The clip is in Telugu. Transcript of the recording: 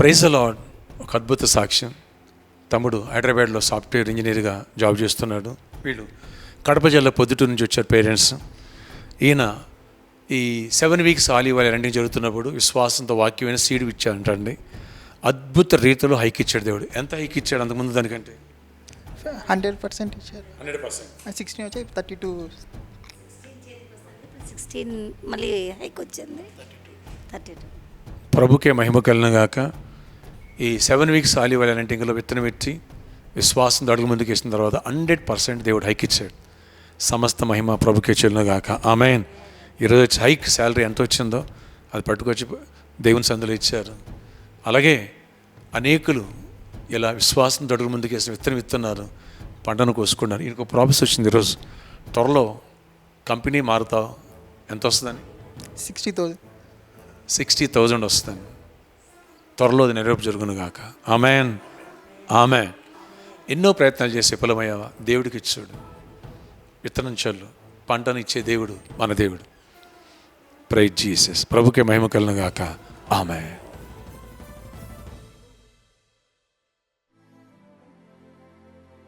ప్రైజ్ లాడ్ ఒక అద్భుత సాక్ష్యం. తమ్ముడు హైదరాబాద్లో సాఫ్ట్వేర్ ఇంజనీర్గా జాబ్ చేస్తున్నాడు. వీళ్ళు కడప జిల్లా పొద్దుటూరు నుంచి వచ్చారు పేరెంట్స్. ఈయన ఈ seven weeks olive oil running జరుగుతున్నప్పుడు విశ్వాసంతో వాక్యమైన సీడ్ ఇచ్చాడంటండి. అద్భుత రీతిలో హైక్ ఇచ్చాడు దేవుడు. ఎంత హైక్ ఇచ్చాడు అంతకుముందు దానికంటే? హండ్రెడ్ పర్సెంట్ ఇచ్చారు. Hundred percent. సిక్స్టీన్ వచ్చి థర్టీ టూ. సిక్స్టీన్ మళ్ళీ హైక్ వచ్చింది. Thirty two. ప్రభుకే మహిమ కలిగినగాక ఈ సెవెన్ వీక్స్ ఆలివ్ ఆయిల్ రన్నింగ్లో విత్తనం పెట్టి విశ్వాసం అడుగు ముందుకు వేసిన తర్వాత హండ్రెడ్ పర్సెంట్ దేవుడు హైక్ ఇచ్చాడు. సమస్త మహిమ ప్రభుకే చెల్లినగాక ఆమెన్. ఈరోజు వచ్చి హైక్ శాలరీ ఎంత వచ్చిందో అది పట్టుకొచ్చి దేవుని సందులో ఇచ్చారు. అలాగే అనేకులు ఇలా విశ్వాసం అడుగు ముందుకు వేసిన విత్తనం విత్తున్నారు. పంటను కోసుకున్నారు. ఇంకో ప్రాఫిస్ వచ్చింది ఈరోజు. త్వరలో కంపెనీ మారుతావు? ఎంత వస్తుందని? సిక్స్టీ థౌజండ్ సిక్స్టీ థౌజండ్ వస్తుంది. త్వరలో అది నెరవేర్పు జరుగును గాక. ఆమెన్. ఆమె ఎన్నో ప్రయత్నాలు చేసే విఫలమయ్యావా దేవుడికి ఇచ్చాడు. విత్తనం చల్లు. పంటను ఇచ్చే దేవుడు మన దేవుడు. ప్రైజ్ జీసస్ ప్రభుకే మహిమ కలను గాక. ఆమె